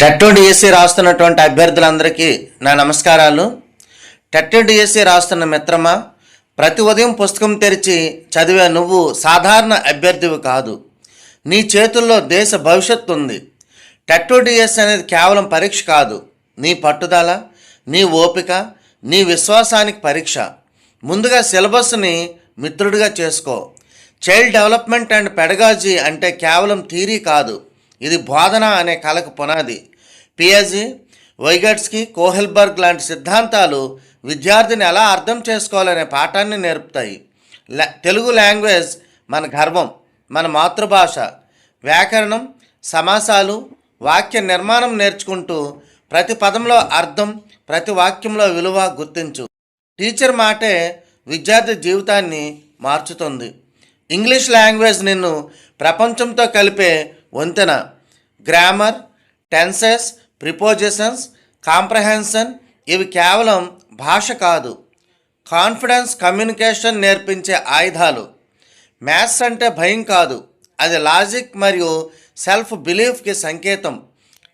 TET DSC రాస్తున్నటువంటి అభ్యర్థులందరికీ నా నమస్కారాలు. TET DSC రాస్తున్న మిత్రమా ప్రతి ఉదయం పుస్తకం తెరిచి చదివే నువ్వు సాధారణ అభ్యర్థివి కాదు. నీ చేతుల్లో దేశ భవిష్యత్తు ఉంది. టెట్ డిఎస్సి అనేది కేవలం పరీక్ష కాదు. నీ పట్టుదల నీ ఓపిక నీ విశ్వాసానికి పరీక్ష. ముందుగా సిలబస్ని మిత్రుడిగా చేసుకో. చైల్డ్ డెవలప్మెంట్ అండ్ పెడగాజీ అంటే కేవలం థీరీ కాదు. ఇది బోధన అనే కళకు పునాది. పియాజీ వైగట్స్కి కోహెల్బర్గ్ లాంటి సిద్ధాంతాలు విద్యార్థిని ఎలా అర్థం చేసుకోవాలనే పాఠాన్ని నేర్పుతాయి. లా- తెలుగు లాంగ్వేజ్ మన గర్వం మన మాతృభాష వ్యాకరణం సమాసాలు వాక్య నిర్మాణం నేర్చుకుంటూ ప్రతి పదంలో అర్థం ప్రతి వాక్యంలో విలువ గుర్తించు. టీచర్ మాటే విద్యార్థి జీవితాన్ని మార్చుతుంది. ఇంగ్లీష్ లాంగ్వేజ్ నిన్ను ప్రపంచంతో కలిపే వంతెన గ్రామర్ టెన్సెస్ ప్రిపోజిషన్స్ కాంప్రహెన్షన్ ఇవి కేవలం భాష కాదు. కాన్ఫిడెన్స్ కమ్యూనికేషన్ నేర్పించే ఆయుధాలు. మ్యాథ్స్ అంటే భయం కాదు. అది లాజిక్ మరియు సెల్ఫ్ బిలీఫ్కి సంకేతం.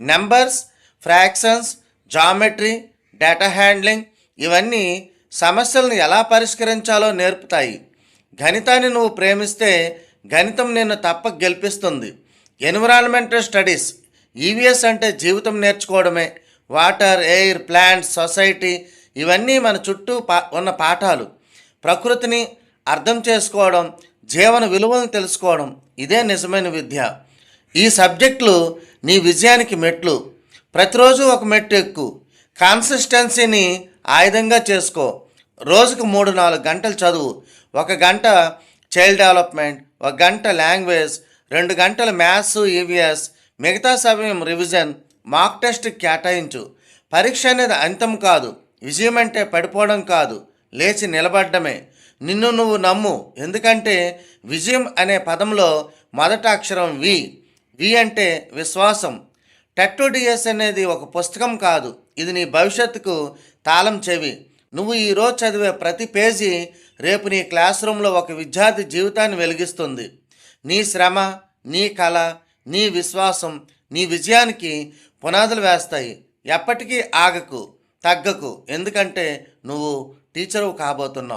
Numbers fractions geometry data handling ఇవన్నీ సమస్యలను ఎలా పరిష్కరించాలో నేర్పుతాయి. గణితాన్ని నువ్వు ప్రేమిస్తే గణితం నిన్ను తప్పక గెలిపిస్తుంది. ఎన్విరాన్మెంటల్ స్టడీస్ ఈవీఎస్ అంటే జీవితం నేర్చుకోవడమే. వాటర్ ఎయిర్ ప్లాంట్స్ సొసైటీ ఇవన్నీ మన చుట్టూ పా ఉన్న పాఠాలు. ప్రకృతిని అర్థం చేసుకోవడం జీవన విలువలను తెలుసుకోవడం ఇదే నిజమైన విద్య. ఈ సబ్జెక్టులు నీ విజయానికి మెట్లు. ప్రతిరోజు ఒక మెట్టు ఎక్కు. కాన్సిస్టెన్సీని ఆయుధంగా చేసుకో. రోజుకు మూడు నాలుగు గంటలు చదువు. ఒక గంట చైల్డ్ డెవలప్మెంట్ ఒక గంట లాంగ్వేజ్ రెండు గంటలు మ్యాథ్స్ ఈవీఎస్ మిగతా సమయం రివిజన్ మాక్ టెస్ట్ కేటాయించు. పరీక్ష అనేది అంతం కాదు విజయం అంటే పడిపోవడం కాదు లేచి నిలబడ్డమే. నిన్ను నువ్వు నమ్ము ఎందుకంటే విజయం అనే పదంలో మొదట అక్షరం వి. వి అంటే విశ్వాసం. టట్టు డిఎస్ అనేది ఒక పుస్తకం కాదు ఇది నీ భవిష్యత్తుకు తాళం చెవి. నువ్వు ఈరోజు చదివే ప్రతి పేజీ రేపు నీ క్లాస్ రూమ్లో ఒక విద్యార్థి జీవితాన్ని వెలిగిస్తుంది. నీ శ్రమ నీ కళ నీ విశ్వాసం నీ విజయానికి పునాదులు వేస్తాయి. ఎప్పటికీ ఆగకు తగ్గకు. ఎందుకంటే నువ్వు టీచరు కాబోతున్నావు.